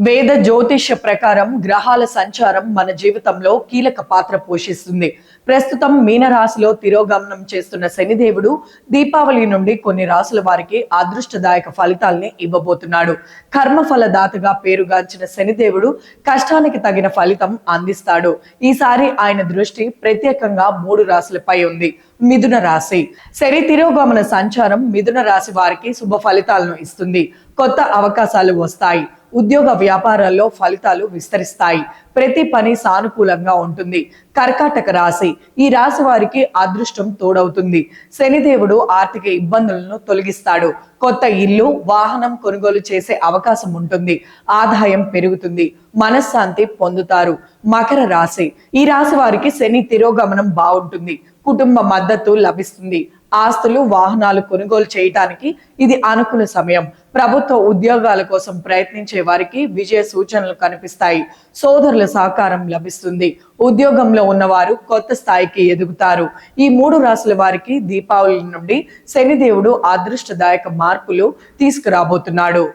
వేద జ్యోతిష్య ప్రకారం గ్రహాల సంచారం మన జీవితంలో కీలక పాత్ర పోషిస్తుంది. ప్రస్తుతం మీనరాశిలో తిరోగమనం చేస్తున్న శనిదేవుడు దీపావళి నుండి కొన్ని రాసుల వారికి అదృష్టదాయక ఫలితాల్ని ఇవ్వబోతున్నాడు. కర్మఫలదాతగా పేరుగాంచిన శనిదేవుడు కష్టానికి తగిన ఫలితం అందిస్తాడు. ఈసారి ఆయన దృష్టి ప్రత్యేకంగా మూడు రాశులపై ఉంది. మిథున రాశి. శని తిరోగమన సంచారం మిథున రాశి వారికి శుభ ఫలితాలను ఇస్తుంది. కొత్త అవకాశాలు వస్తాయి. ఉద్యోగ వ్యాపారాల్లో ఫలితాలు విస్తరిస్తాయి. ప్రతి పని సానుకూలంగా ఉంటుంది. కర్కాటక రాశి. ఈ రాశి వారికి అదృష్టం తోడవుతుంది. శనిదేవుడు ఆర్థిక ఇబ్బందులను తొలగిస్తాడు. కొత్త ఇల్లు వాహనం కొనుగోలు చేసే అవకాశం ఉంటుంది. ఆదాయం పెరుగుతుంది. మనశ్శాంతి పొందుతారు. మకర రాశి. ఈ రాశి వారికి శని తిరోగమనం బాగుంటుంది కుటుంబ మద్దతు లభిస్తుంది. ఆస్తులు వాహనాలు కొనుగోలు చేయటానికి ఇది అనుకూల సమయం. ప్రభుత్వ ఉద్యోగాల కోసం ప్రయత్నించే వారికి విజయ సూచనలు కనిపిస్తాయి. సోదరుల సహకారం లభిస్తుంది. ఉద్యోగంలో ఉన్నవారు కొత్త స్థాయికి ఎదుగుతారు. ఈ మూడు రాసుల వారికి దీపావళి నుండి శనిదేవుడు అదృష్టదాయక మార్పులు తీసుకురాబోతున్నాడు.